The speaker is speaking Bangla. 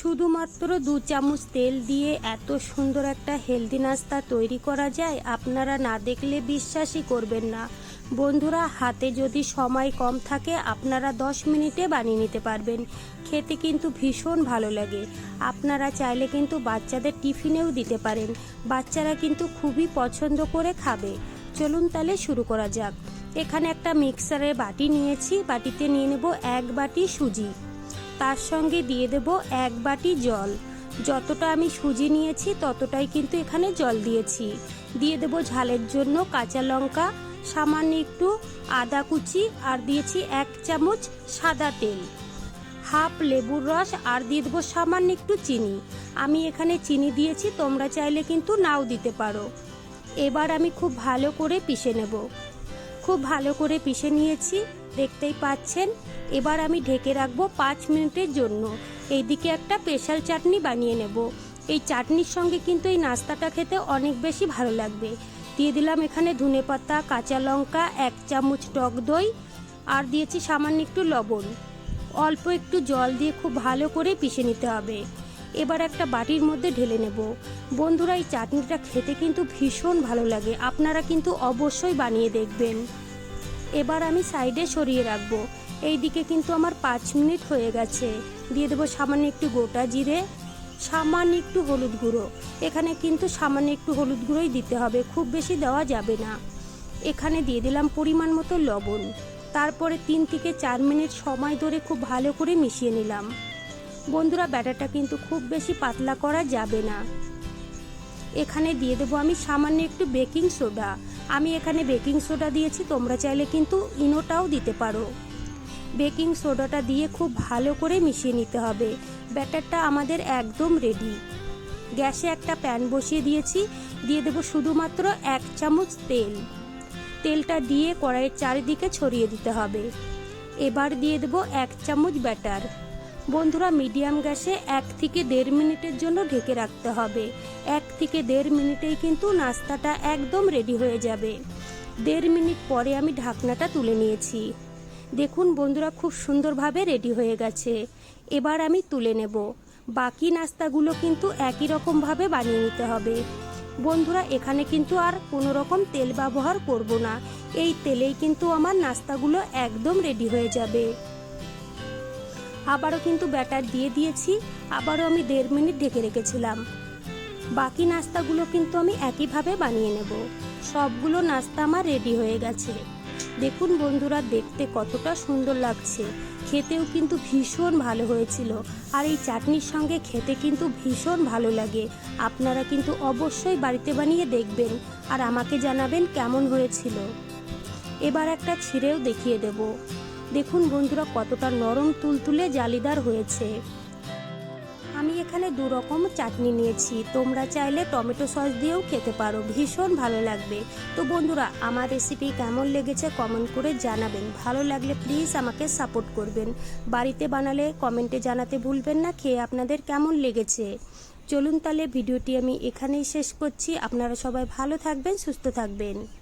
শুধুমাত্র দু চামচ তেল দিয়ে এত সুন্দর একটা হেলদি নাস্তা তৈরি করা যায়, আপনারা না দেখলে বিশ্বাসই করবেন না। বন্ধুরা, হাতে যদি সময় কম থাকে, আপনারা 10 মিনিটে বানিয়ে নিতে পারবেন। খেতে কিন্তু ভীষণ ভালো লাগে। আপনারা চাইলে কিন্তু বাচ্চাদের টিফিনেও দিতে পারেন। বাচ্চারা কিন্তু খুবই পছন্দ করে খাবে। চলুন তাহলে শুরু করা যাক। এখানে একটা মিক্সারের বাটি নিয়েছি। বাটিতে নিয়ে নেব এক বাটি সুজি। তার সঙ্গে দিয়ে দেব এক বাটি জল। যতটা আমি সুজি নিয়েছি, ততটাই কিন্তু এখানে জল দিয়েছি। দিয়ে দেব ঝালের জন্য কাঁচা লঙ্কা, সামান্য একটু আদা কুচি আর দিয়েছি এক চামচ সাদা তেল। হাফ লেবুর রস আর দিয়ে দেবো সামান্য একটু চিনি। আমি এখানে চিনি দিয়েছি, তোমরা চাইলে কিন্তু নাও দিতে পারো। এবার আমি খুব ভালো করে পিষে নেব। খুব ভালো করে পিষে নিয়েছি। দেখতেই পাচ্ছেন। এবার আমি ঢেকে রাখব পাঁচ মিনিটের জন্য। এইদিকে একটা স্পেশাল চাটনি বানিয়ে নেব। এই চাটনির সঙ্গে কিন্তু এই নাস্তাটা খেতে অনেক বেশি ভালো লাগবে। দিয়ে দিলাম এখানে ধনে পাতা, কাঁচা লঙ্কা, এক চামচ টক দই, আর দিয়েছি সামান্য একটু লবণ। অল্প একটু জল দিয়ে খুব ভালো করে পিষে নিতে হবে। এবার একটা বাটির মধ্যে ঢেলে নেব। বন্ধুরা, এই চাটনিটা খেতে কিন্তু ভীষণ ভালো লাগে। আপনারা কিন্তু অবশ্যই বানিয়ে দেখবেন। এবার আমি সাইডে সরিয়ে রাখব। এই দিকে কিন্তু আমার পাঁচ মিনিট হয়ে গেছে। দিয়ে দেবো সামান্য একটু গোটা জিরে, সামান্য একটু হলুদ গুঁড়ো। এখানে কিন্তু সামান্য একটু হলুদ গুঁড়োই দিতে হবে, খুব বেশি দেওয়া যাবে না। এখানে দিয়ে দিলাম পরিমাণ মতো লবণ। তারপরে তিন থেকে চার মিনিট সময় ধরে খুব ভালো করে মিশিয়ে নিলাম। বন্ধুরা, ব্যাটারটা কিন্তু খুব বেশি পাতলা করা যাবে না। এখানে দিয়ে দেবো। আমি সামান্য একটু বেকিং সোডা। আমি এখানে বেকিং সোডা দিয়েছি, তোমরা চাইলে কিন্তু ইনোটাও দিতে পারো। বেকিং সোডাটা দিয়ে খুব ভালো করে মিশিয়ে নিতে হবে। ব্যাটারটা আমাদের একদম রেডি গ্যাসে একটা প্যান বসিয়ে দিয়েছি। দিয়ে দেবো শুধুমাত্র এক চামচ তেল। তেলটা দিয়ে কড়াইয়ের চারিদিকে ছড়িয়ে দিতে হবে। এবার দিয়ে দেবো এক চামচ ব্যাটার। বন্ধুরা, মিডিয়াম গ্যাসে এক থেকে দেড় মিনিটের জন্য ঢেকে রাখতে হবে। এক থেকে দেড় মিনিটেই কিন্তু নাস্তাটা একদম রেডি হয়ে যাবে। দেড় মিনিট পরে আমি ঢাকনাটা তুলে নিয়েছি। দেখুন বন্ধুরা, খুব সুন্দরভাবে রেডি হয়ে গেছে। এবার আমি তুলে নেব। বাকি নাস্তাগুলো কিন্তু একই রকমভাবে বানিয়ে নিতে হবে। বন্ধুরা, এখানে কিন্তু আর কোনো রকম তেল ব্যবহার করব না। এই তেলেই কিন্তু আমার নাস্তাগুলো একদম রেডি হয়ে যাবে। আবারও কিন্তু ব্যাটার দিয়ে দিয়েছি, আবারও আমি দেড় মিনিট ঢেকে রেখেছিলাম। বাকি নাস্তাগুলো কিন্তু আমি একইভাবে বানিয়ে নেব। সবগুলো নাস্তা আমার রেডি হয়ে গেছে। দেখুন বন্ধুরা, দেখতে কতটা সুন্দর লাগছে। খেতেও কিন্তু ভীষণ ভালো হয়েছিল। আর এই চাটনির সঙ্গে খেতে কিন্তু ভীষণ ভালো লাগে। আপনারা কিন্তু অবশ্যই বাড়িতে বানিয়ে দেখবেন আর আমাকে জানাবেন কেমন হয়েছিল। এবার একটা ছিঁড়েও দেখিয়ে দেব। দেখুন বন্ধুরা, কতটা নরম তুলতুলে জালিদার হয়েছে। আমি এখানে দু রকম চাটনি নিয়েছি। তোমরা চাইলে টমেটো সস দিয়েও খেতে পারো, ভীষণ ভালো লাগবে। তো বন্ধুরা, আমার রেসিপি কেমন লেগেছে কমেন্ট করে জানাবেন। ভালো লাগলে প্লিজ আমাকে সাপোর্ট করবেন। বাড়িতে বানালে কমেন্টে জানাতে ভুলবেন না, খেয়ে আপনাদের কেমন লেগেছে? চলুন তাহলে ভিডিওটি আমি এখানেই শেষ করছি। আপনারা সবাই ভালো থাকবেন, সুস্থ থাকবেন।